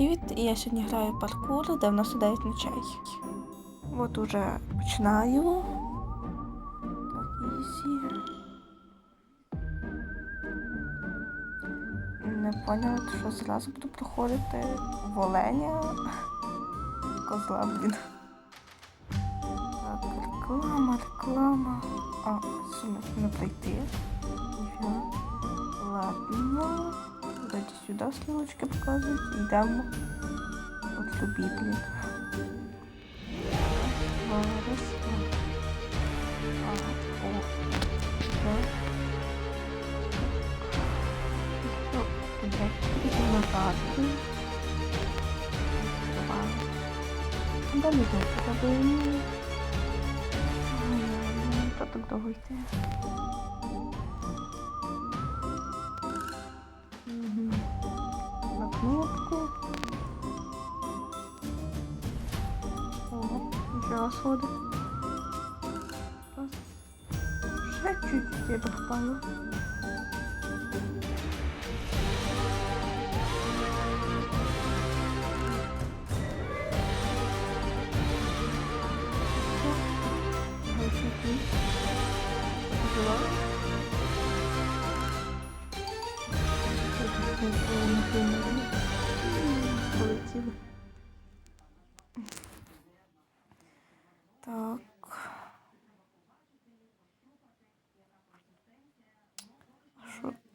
привіт! І я сьогодні граю паркур 99 ночей. От уже починаю. Так, ізі. Не поняла, що зразу буду проходити в оленя. Козла, блін. Так, реклама, реклама. А, сумно не пройти. Ладно. Давайте сюди стрілочки показують. Йдемо. От тобі, блін. Зараз. Ага, о. Так. Ну, іди назад. Куди не йдемо? Та так довго йти. О, нічого сходи. Раз. Ще чуть я би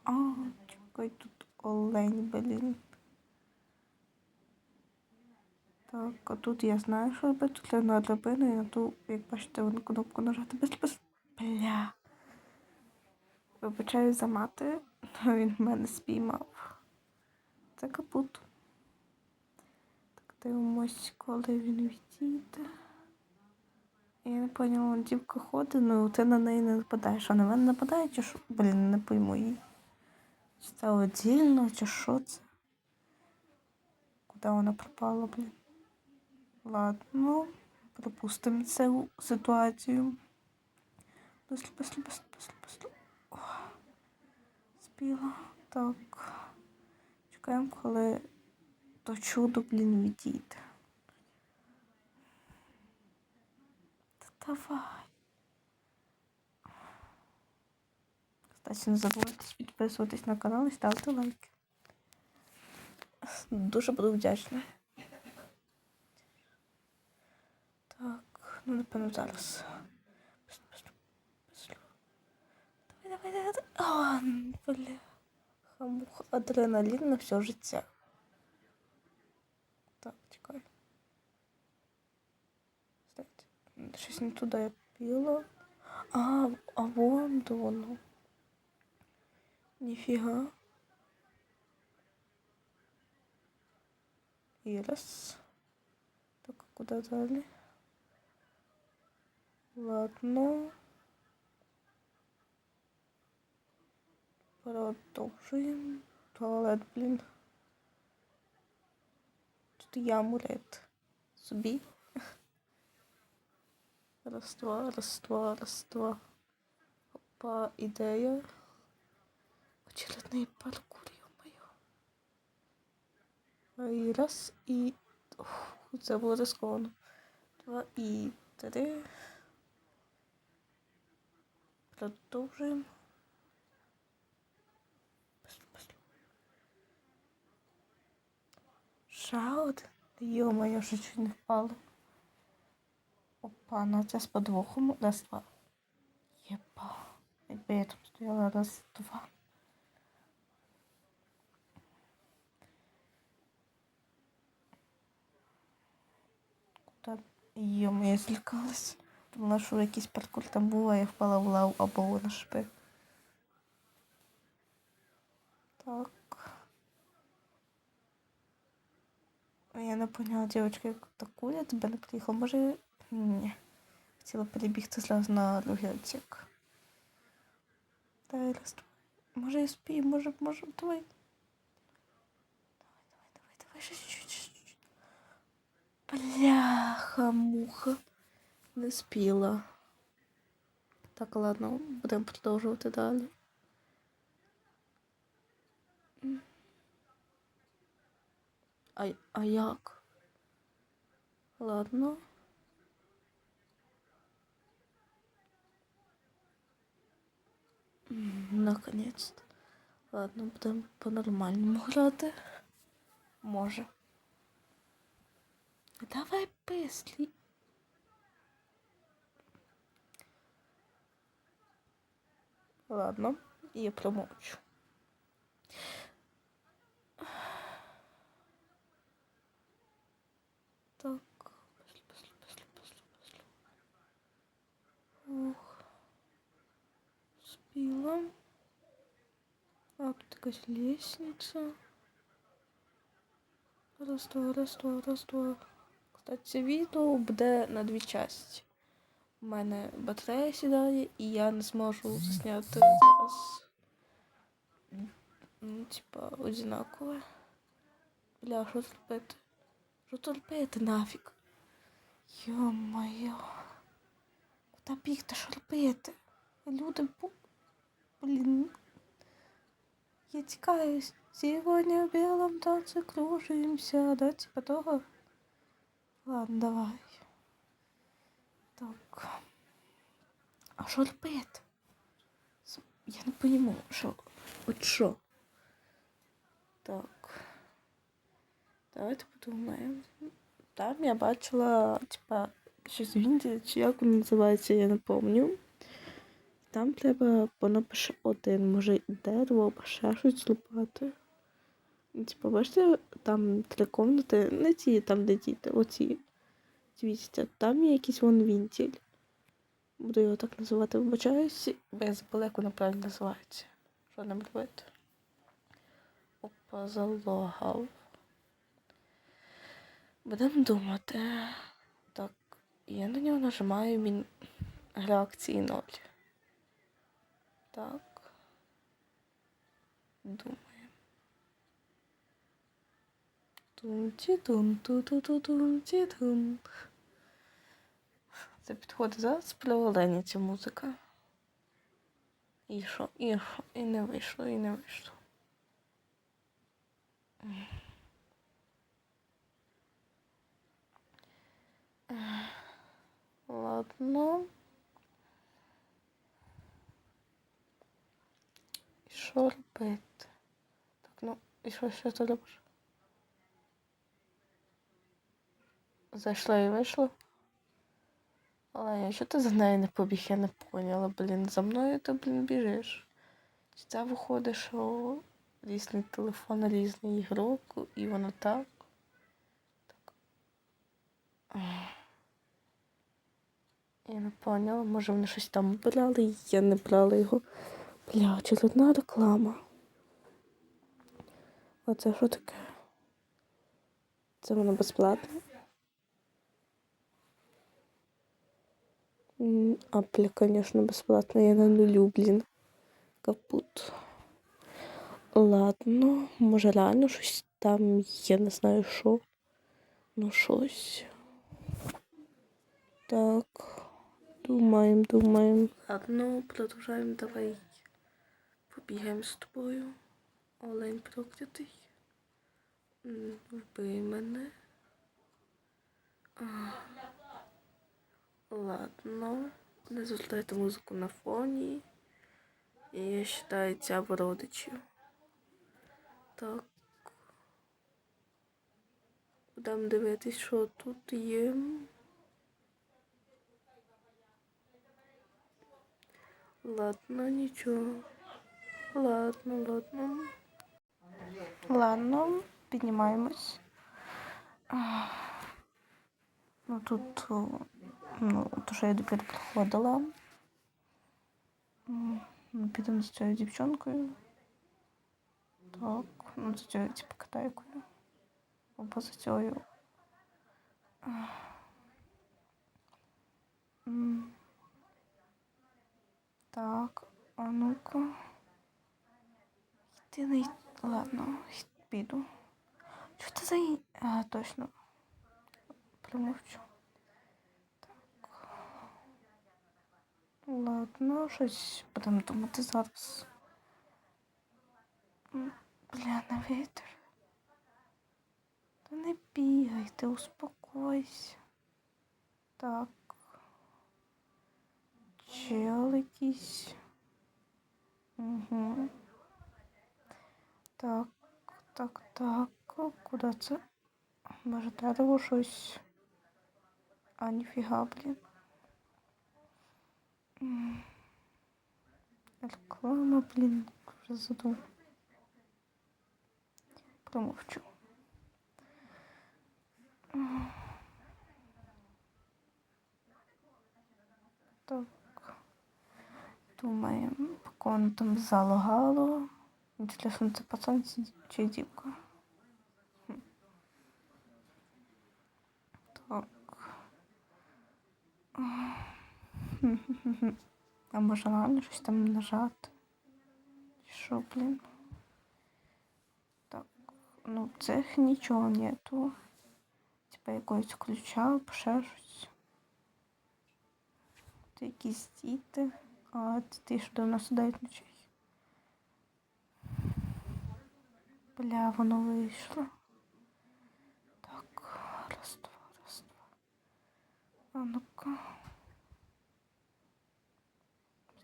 А чекай, тут олень, блін. Так, а тут я знаю, що робити. Тут на драбину і на ту, як бачите, вон кнопку нажати без без. Бля. Вибачаю за мати, але він мене спіймав. Це капут. Так, дивимось, коли він відійде. Я не поняла, дівка ходить, ну ти на неї не нападаєш. Що на мене нападає, чи що? Блін, не пойму її. Чи це чи що це? Куди вона пропала, блін? Ладно, пропустимо цю ситуацію. Після, після, після, після, після. Спіла. Так. Чекаємо, коли то чудо, блін, відійде. Та давай. Кстати, не забувайте підписуватись на канал і ставити лайки. Дуже буду вдячна. Так, ну напевно зараз. Давай, давай, давай. А, бля. Хамуха. Адреналін на все життя. Так, чекай. Щось не туди я піла. А, а вон то воно. Ніфіга. І раз. Так, а куди далі? Ладно. Продовжуємо. Туалет, блін. Тут є амулет. Собі. Раз, два, раз, два, раз, два. Опа, ідея. Очередний паркур, ё-моё. І раз, і... Ух, це було рисковано. Два і три. Продовжуємо. Пішло. Йо-моє, вже чуть не впало. Опа, ну це з подвохом. Раз, два. Єба. Якби я там стояла раз, два. Куда? Йо-моє, я злякалась. Думала, що якийсь паркур там був, а я впала в лаву або на шпи. Так. Я не поняла, девочка, як таку я тебе не приїхала. Може, ні. Хотіла перебігти зразу на другий отсек. Дай раз. Може я спію, може, може, давай. Давай, давай, давай, давай, ще чуть-чуть. Бляха, муха. Не спіла. Так, ладно, будемо продовжувати далі. А, а як? Ладно. М, Наконець-то. Ладно, будемо по-нормальному грати. Може. Давай пислі. Ладно, я промовчу. Так, пошли, пошли, пошли, пошли, пошли. Ух. Спила. А, тут якась лестниця. Раз, два, раз, два, раз, два. Кстати, це відео буде на дві часті. У мене батарея сідає, і я не зможу зняти зараз. Ну, типа, одинакове. Бля, що тут робити? Що тут робити нафіг? Йо-моє. Куди бігти, що робити? Люди, бу... блін. Я тікаю. Сегодня в белом танце кружимся, да, типа того. Ладно, давай. Так. А що робити? Я не пойму, що. От що? Так. Давайте подумаємо. Там я бачила, типа, щось в Індії, чи як воно називається, я не пам'ятаю. Там треба понапише один, може дерево або ще щось злопати. Типа, бачите, там три комнати, не ті, там, де діти, оці. Дивіться, там є якийсь вон вінтіль. Буду його так називати, вибачаюсь, бо я забула, як воно правильно називається. Що нам робити? Опа, залогав. Будемо думати. Так, я на нього нажимаю, він реакції ноль. Так. Думаємо. Тун-ті-тун, ту-ту-ту-тун-ті-тун. Це підходить зараз про ця музика. І що, і що, і не вийшло, і не вийшло. Ладно. І що робити? Так, ну, і що, що ти робиш? Зайшла і вийшла. Але я що ти за нею не побіг, я не поняла, блін, за мною ти, блін, біжиш. Чи це виходить, що різний телефон, різний ігрок, і воно так. Так. Я не поняла, може вони щось там брали, я не брала його. Бля, очередна реклама. А це що таке? Це воно безплатне? Апля, конечно, бесплатно. Я на блін. Капут. Ладно, може реально щось там, я не знаю що. Ну щось. Так. Думаємо, думаємо. Ладно, продовжаємо, давай. Побігаємо з тобою. Олень проклятий. Вбий мене. Ладно, не звертайте музику на фоні. І я вважаю в родичів. Так. Будемо дивитись, що тут є. Ладно, нічого. Ладно, ладно. Ладно, піднімаємось. Ну тут, ну, то, що я допір Ну, підемо з цією дівчинкою. Так, ну, з цією, типу, китайкою. Або з цією. Так, а ну-ка. Йди не й- Ладно, піду. Що це за... А, точно. Промовчу. Ладно, щось будемо думати зараз. Бля, на вітер. Ой, ти успокойся. Так. Чел якийсь. Угу. Так, так, так. Куди це? Може, дерево щось. А, ніфіга, блін. Реклама, блін, вже задум. Промовчу. Так. Думаємо, поки воно там залагало. Інтересно, це пацан чи дівка? А може реально щось там нажати? Що, блін? Так, ну цих нічого нету. Типа якогось ключа ще щось. Це якісь діти. А це ті, що до нас сідають ночей. Бля, воно вийшло. Так, раз, два, раз, два. А ну-ка.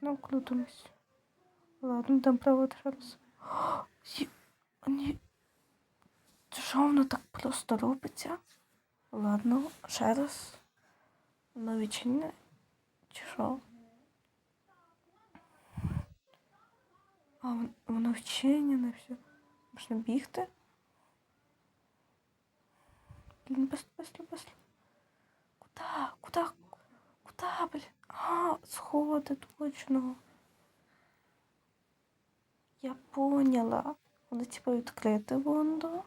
Знову крутимось. Ладно, там провод ще раз. О, ї- Ні. Це Що воно так просто робиться? Ладно, ще раз. Воно відчинне. Чи що? А, вон- воно вчинене все. Можна бігти? Блін, быстро, быстро, быстро. Куда? Куда? Куда, блін? А, сходи, точно. Я поняла. Вони типа відкрити вондо.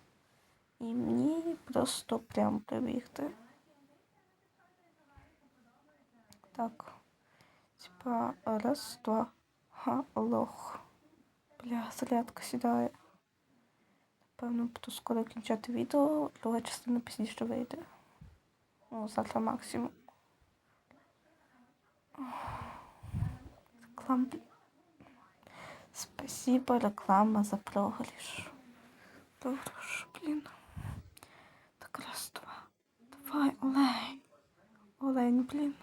І мені просто прям прибігти. Так. Типа раз, два. Ха, лох. Бля, зарядка сідає. Напевно, буду скоро включати відео, друга частина пізніше вийде. Ну, завтра максимум. Реклам. Спасибо, реклама за програш. Програш, блін. Так, раз, два. Давай, олень. Олень, блін.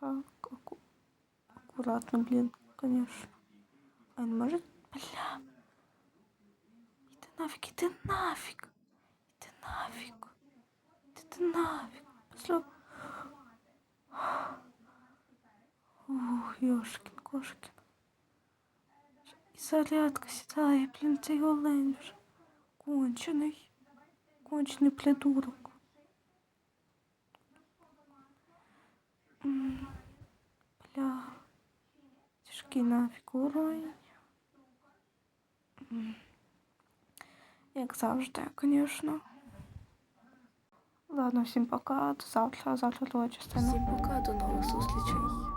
Так. Аккуратно, блин, конечно. А не может? Бля. Иди нафиг, иди нафиг. Иди нафиг. Иди нафиг. Послу... Ух, ёшкин, кошкин. І зарядка сідає, блін, цей олень вже. Кончений. Кончений придурок. Бля. Тяжкий нафіг уровень. Як завжди, конечно. Ладно, всім пока. До завтра, завтра друга частина. Всім пока, до нових зустрічей.